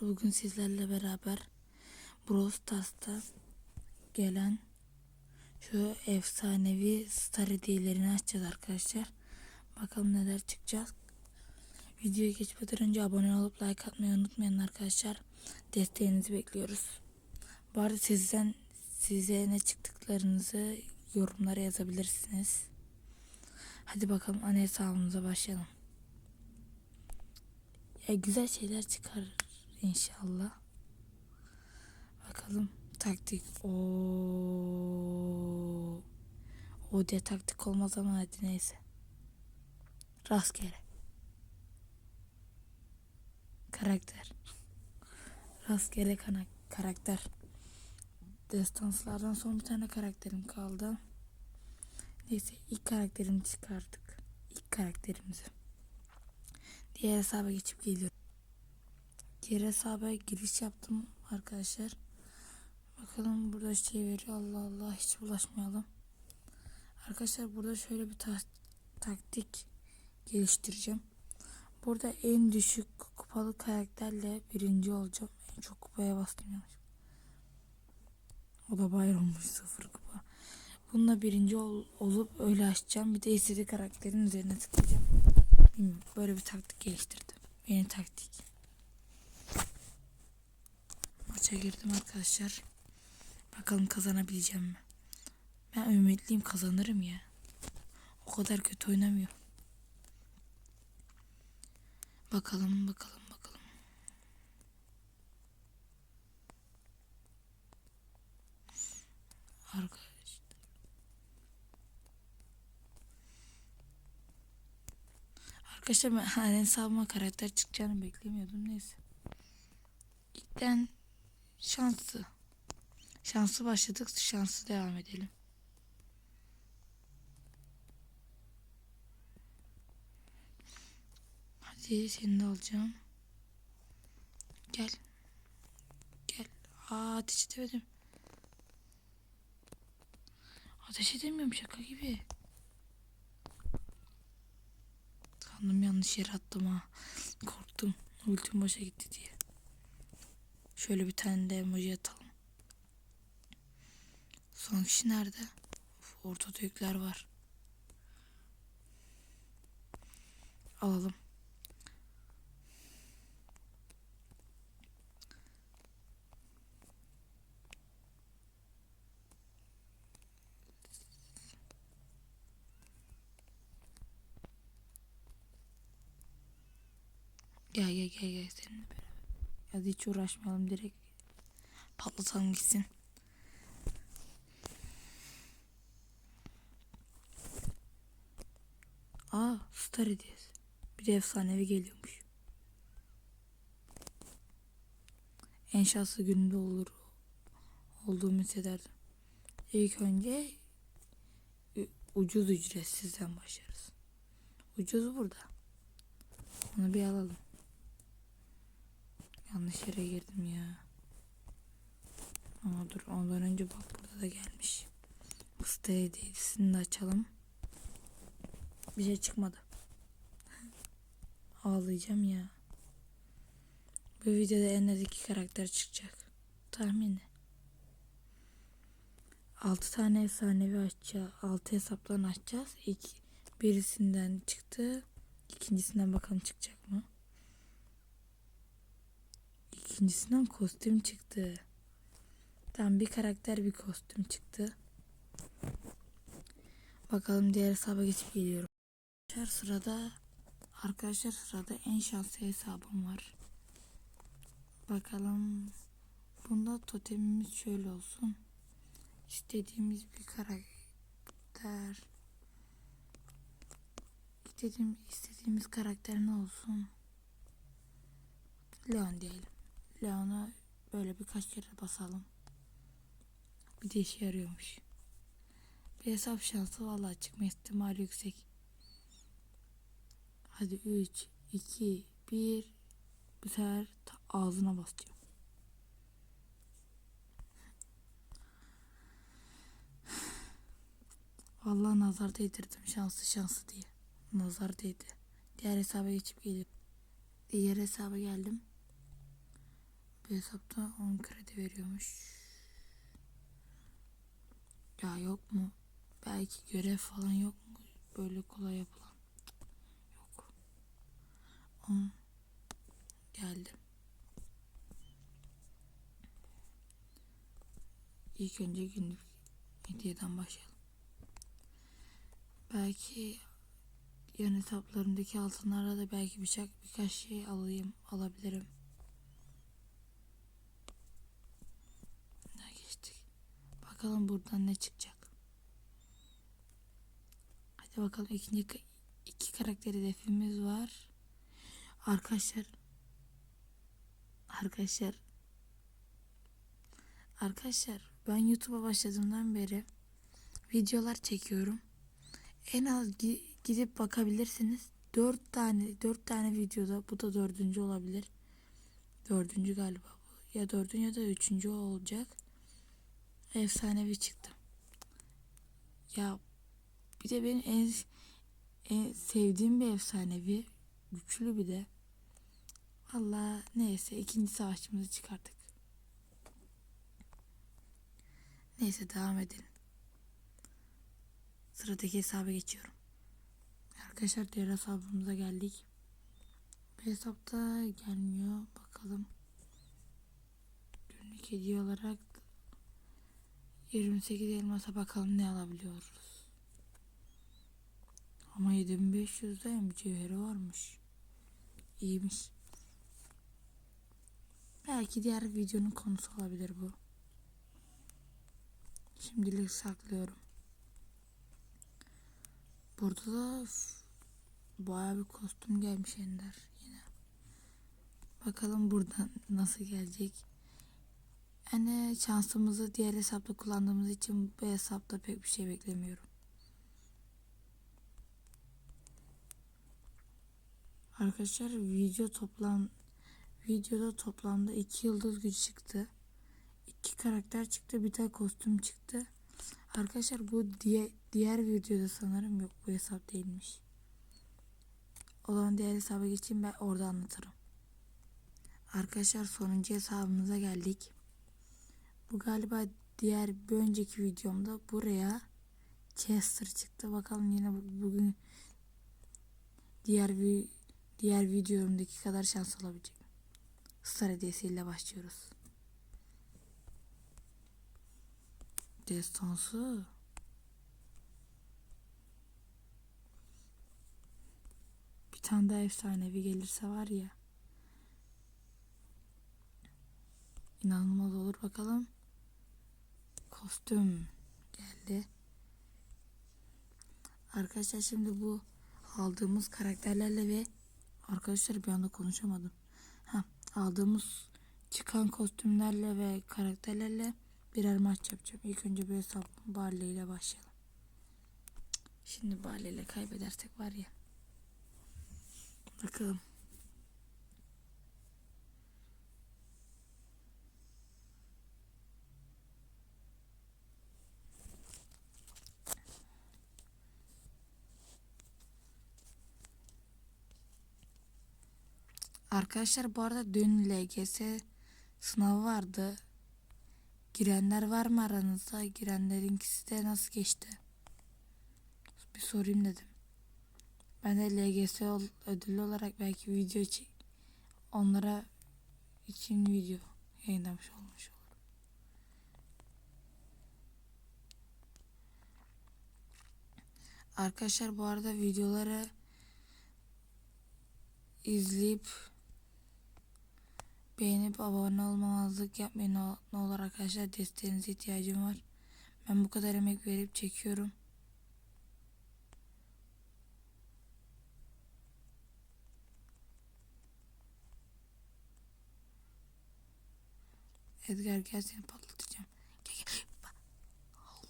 Bugün sizlerle beraber Brawl Stars'ta gelen şu efsanevi star hediyelerini açacağız arkadaşlar. Bakalım neler çıkacak. Videoya geçmeden önce abone olup like atmayı unutmayın arkadaşlar. Desteğinizi bekliyoruz. Arada sizden size ne çıktıklarınızı yorumlara yazabilirsiniz. Hadi bakalım ana hesabımıza başlayalım. Ya güzel şeyler çıkar inşallah. Bakalım taktik. O o diye taktik olmaz ama hadi neyse. Rastgele. Karakter. Rastgele kana- karakter. Destanslardan son bir tane karakterim kaldı. Neyse ilk karakterimi çıkardık. İlk karakterimizi. Diğer hesaba geçip geliyorum. Diğer hesaba giriş yaptım arkadaşlar. Bakalım burada şey veriyor. Allah Allah hiç bulaşmayalım. Arkadaşlar burada şöyle bir ta- taktik geliştireceğim. Burada en düşük kupalı karakterle birinci olacağım. En çok kupaya bastım yanlış. O da bayrammış sıfır kupa. Bununla birinci ol- olup öyle açacağım. Bir de istediği karakterin üzerine tıklayacağım. Böyle bir taktik geliştirdim. Yeni taktik. Maça girdim arkadaşlar. Bakalım kazanabileceğim mi? Ben ümitliyim kazanırım ya. O kadar kötü oynamıyor. Bakalım bakalım bakalım. Arkadaşlar. Arkadaşlar ben hesabıma karakter çıkacağını beklemiyordum. Neyse. İlkten şanslı. Şanslı başladık. Şanslı devam edelim. Hadi seni de alacağım. Gel. Gel. Aa ateş edemedim. Ateş edemiyorum şaka gibi. Sandım yanlış yere attım ha. Korktum. Ultim boşa gitti diye. Şöyle bir tane de emoji atalım. Son kişi nerede? Of, ortada yükler var. Alalım. Gel gel gel gel seninle beraber. Hadi hiç uğraşmayalım direkt patlatalım gitsin. Aa star hediyesi. Bir de efsanevi geliyormuş. En şanslı gününde olur olduğumu hissederdim. İlk önce ucuz ücretsizden başlarız. Ucuz burada. Onu bir alalım. Yanlış yere girdim ya. Ama dur ondan önce bak burada da gelmiş. Usta hediyesini de açalım. Bir şey çıkmadı. Ağlayacağım ya. Bu videoda en az iki karakter çıkacak. Tahmini. 6 tane efsanevi açacağız. 6 hesaptan açacağız. İlk birisinden çıktı. İkincisinden bakalım çıkacak mı? İkincisinden kostüm çıktı. Tam bir karakter bir kostüm çıktı. Bakalım diğer hesaba geçip geliyorum. Arkadaşlar sırada arkadaşlar sırada en şanslı hesabım var. Bakalım. Bunda totemimiz şöyle olsun. İstediğimiz bir karakter. İstediğim, istediğimiz karakter ne olsun? Leon diyelim. Leon'a böyle birkaç kere basalım. Bir de işe yarıyormuş. Bir hesap şansı vallahi çıkma ihtimali yüksek. Hadi 3, 2, 1. Bu sefer ağzına basacağım. Vallahi nazar değdirdim şanslı şanslı diye. Nazar değdi. Diğer hesaba geçip geliyorum. Diğer hesaba geldim. Bu hesapta 10 kredi veriyormuş. Ya yok mu? Belki görev falan yok mu? Böyle kolay yapılan. Yok. 10 geldim. İlk önce günlük hediyeden başlayalım. Belki yan hesaplarımdaki altınlarla da belki bıçak birkaç şey alayım, alabilirim. Ne geçtik. Bakalım buradan ne çıkacak. Hadi bakalım ikinci iki karakter hedefimiz var. Arkadaşlar Arkadaşlar Arkadaşlar ben YouTube'a başladığımdan beri videolar çekiyorum. En az gi- gidip bakabilirsiniz. Dört tane dört tane videoda bu da dördüncü olabilir. Dördüncü galiba bu. Ya dördüncü ya da üçüncü olacak. Efsanevi çıktı. Ya bir de benim en, en sevdiğim bir efsanevi. Güçlü bir de. Allah neyse ikinci savaşçımızı çıkarttık. Neyse devam edelim. Sıradaki hesaba geçiyorum. Arkadaşlar diğer hesabımıza geldik. Bu hesapta gelmiyor. Bakalım. Günlük hediye olarak 28 elmasa bakalım ne alabiliyoruz. Ama 7500'de mücevheri varmış. İyiymiş. Belki diğer videonun konusu olabilir bu. Şimdilik saklıyorum. Burada da bayağı bir kostüm gelmiş Ender yine. Bakalım buradan nasıl gelecek. Yani şansımızı diğer hesapta kullandığımız için bu hesapta pek bir şey beklemiyorum. Arkadaşlar video toplam videoda toplamda iki yıldız gücü çıktı. iki karakter çıktı, bir tane kostüm çıktı. Arkadaşlar bu diye, diğer videoda sanırım yok bu hesap değilmiş. O zaman diğer hesaba geçeyim ben orada anlatırım. Arkadaşlar sonuncu hesabımıza geldik. Bu galiba diğer bir önceki videomda buraya Chester çıktı. Bakalım yine bu- bugün diğer bir diğer videomdaki kadar şans alabilecek. Star hediyesiyle başlıyoruz. Destansı. Bir tane daha efsanevi gelirse var ya. İnanılmaz olur bakalım. Kostüm geldi. Arkadaşlar şimdi bu aldığımız karakterlerle ve arkadaşlar bir anda konuşamadım. Ha, aldığımız çıkan kostümlerle ve karakterlerle birer maç yapacağım. İlk önce bir hesap Barley ile başlayalım. Şimdi Barley ile kaybedersek var ya. Bakalım. Arkadaşlar bu arada dün LGS sınavı vardı. Girenler var mı aranızda? Girenlerinkisi de nasıl geçti? Bir sorayım dedim. Ben de LGS ödüllü olarak belki video çek onlara için video yayınlamış olmuş olur. Arkadaşlar bu arada videoları izleyip beğenip abone olmamazlık yapmayın ne olur arkadaşlar desteğinize ihtiyacım var. Ben bu kadar emek verip çekiyorum. Edgar gel seni patlatacağım.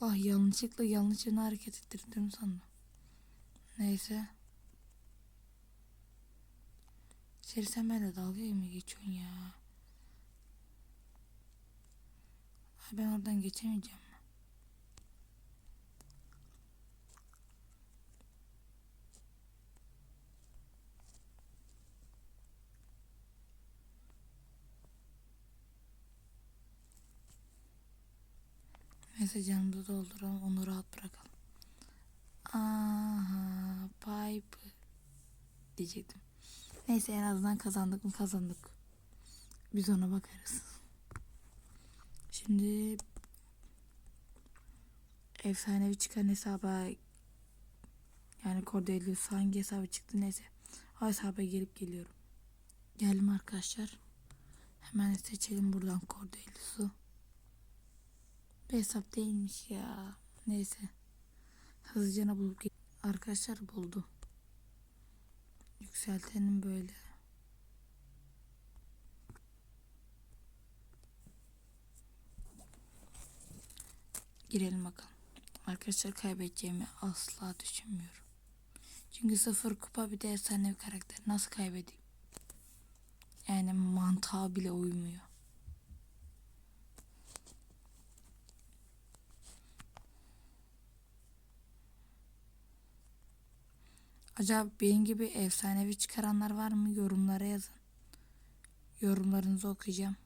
Allah yanlışlıkla yanlış hareket ettirdim sandım. Neyse. Seri sen benimle dalga mı geçiyorsun ya? Ay ben oradan geçemeyeceğim. Neyse canımızı dolduralım onu rahat bırakalım. Aha pipe diyecektim. Neyse en azından kazandık mı kazandık. Biz ona bakarız. Şimdi efsanevi çıkan hesaba yani Cordelius hangi hesaba çıktı neyse. O hesaba gelip geliyorum. Geldim arkadaşlar. Hemen seçelim buradan Cordelius'u. Bir hesap değilmiş ya. Neyse. Hızlıca bulup Arkadaşlar buldu. Yükseltelim böyle. Girelim bakalım. Arkadaşlar kaybedeceğimi asla düşünmüyorum. Çünkü sıfır kupa bir de efsanevi karakter. Nasıl kaybedeyim? Yani mantığa bile uymuyor. Acaba benim gibi efsanevi çıkaranlar var mı? Yorumlara yazın. Yorumlarınızı okuyacağım.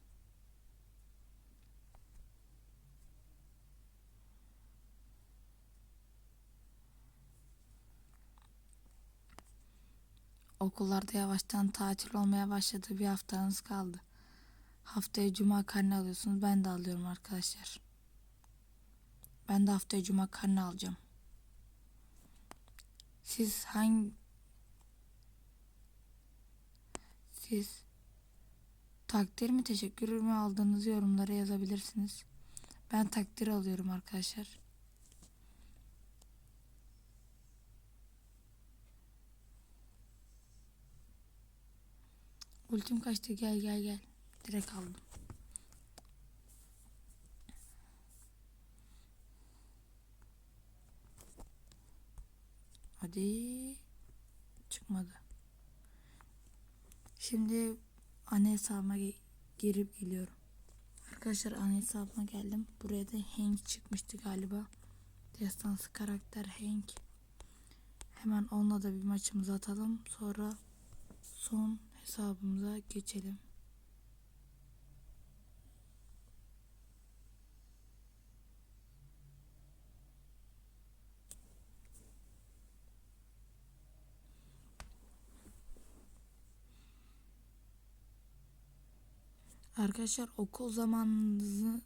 Okullarda yavaştan tatil olmaya başladı. Bir haftanız kaldı. Haftaya cuma karne alıyorsunuz. Ben de alıyorum arkadaşlar. Ben de haftaya cuma karne alacağım. Siz hangi siz takdir mi teşekkür mü aldığınız yorumlara yazabilirsiniz. Ben takdir alıyorum arkadaşlar. Ultim kaçtı gel gel gel. Direkt aldım. Hadi. Çıkmadı. Şimdi ana hesabıma girip geliyorum. Arkadaşlar ana hesabıma geldim. Buraya da Hank çıkmıştı galiba. Destansı karakter Hank. Hemen onunla da bir maçımızı atalım. Sonra son hesabımıza geçelim. Arkadaşlar okul zamanınızı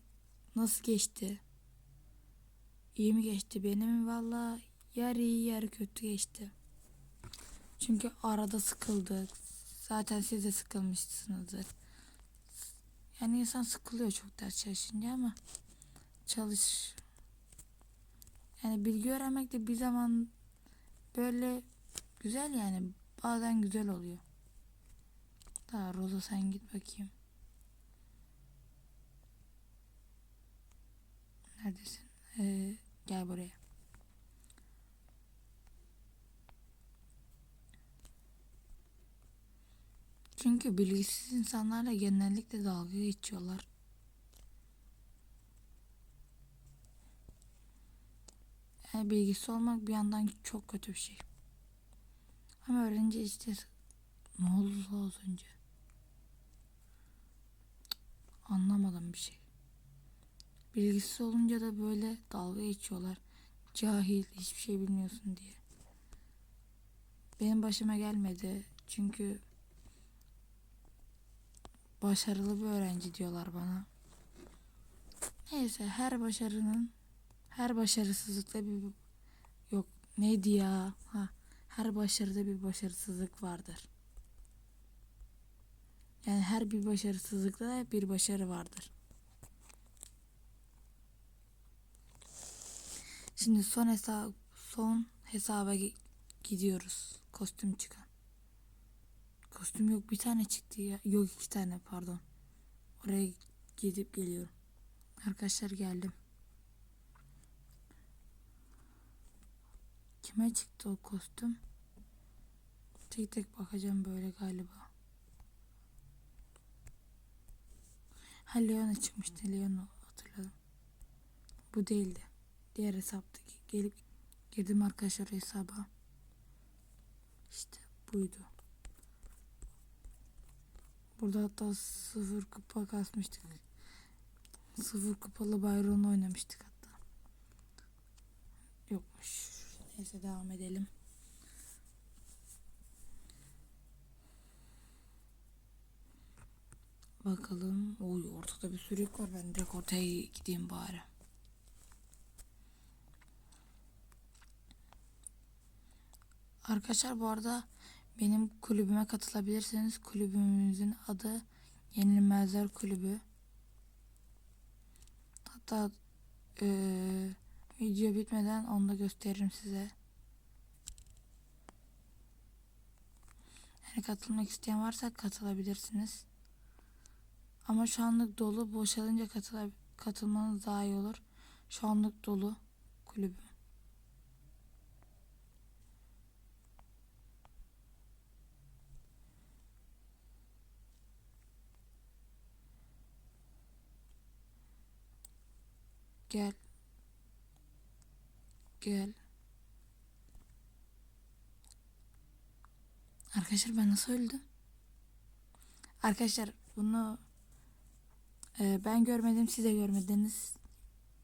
nasıl geçti? İyi mi geçti? Benim valla yarı iyi yarı kötü geçti. Çünkü arada sıkıldık. Zaten siz de sıkılmışsınızdır. Yani insan sıkılıyor çok ders çalışınca ama çalış. Yani bilgi öğrenmek de bir zaman böyle güzel yani bazen güzel oluyor. Daha Roza sen git bakayım. Neredesin? Ee, gel buraya. Çünkü bilgisiz insanlarla genellikle dalga geçiyorlar. Yani bilgisi olmak bir yandan çok kötü bir şey. Ama öğrenince işte ne oldu az önce? Anlamadım bir şey. Bilgisiz olunca da böyle dalga geçiyorlar. Cahil, hiçbir şey bilmiyorsun diye. Benim başıma gelmedi. Çünkü başarılı bir öğrenci diyorlar bana. Neyse her başarının her başarısızlıkta bir yok neydi ya? Ha, her başarıda bir başarısızlık vardır. Yani her bir başarısızlıkta bir başarı vardır. Şimdi son hesap son hesaba gi- gidiyoruz. Kostüm çıkan. Kostüm yok bir tane çıktı ya. Yok iki tane pardon. Oraya gidip geliyorum. Arkadaşlar geldim. Kime çıktı o kostüm? Tek tek bakacağım böyle galiba. Ha Leon'a çıkmıştı. Leon'u hatırladım. Bu değildi. Diğer hesaptaki gelip girdim arkadaşlar hesaba. İşte buydu. Burada hatta sıfır kupa kasmıştık. Sıfır kupalı Byron oynamıştık hatta. Yokmuş. Neyse devam edelim. Bakalım. Oy ortada bir sürü var. Ben direkt ortaya gideyim bari. Arkadaşlar bu arada benim kulübüme katılabilirsiniz. Kulübümüzün adı Yenilmezler Kulübü. Hatta eee, video bitmeden onu da gösteririm size. Yani katılmak isteyen varsa katılabilirsiniz. Ama şu anlık dolu. Boşalınca katıla, katılmanız daha iyi olur. Şu anlık dolu kulübüm. Gel. Gel. Arkadaşlar ben nasıl öldüm? Arkadaşlar bunu e, ben görmedim siz de görmediniz.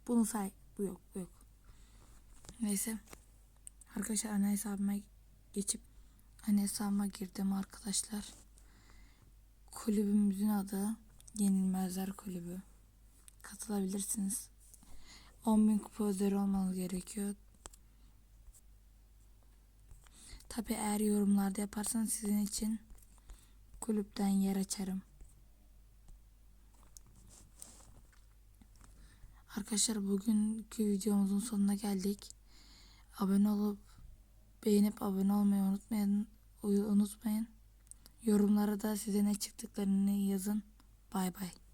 Bunu say. Bu yok bu yok. Neyse. Arkadaşlar ana hesabıma geçip ana hesabıma girdim arkadaşlar. Kulübümüzün adı Yenilmezler Kulübü. Katılabilirsiniz. 10.000 kupa üzeri olmanız gerekiyor. Tabi eğer yorumlarda yaparsanız sizin için kulüpten yer açarım. Arkadaşlar bugünkü videomuzun sonuna geldik. Abone olup beğenip abone olmayı unutmayın. Unutmayın. Yorumlara da size ne çıktıklarını yazın. Bay bay.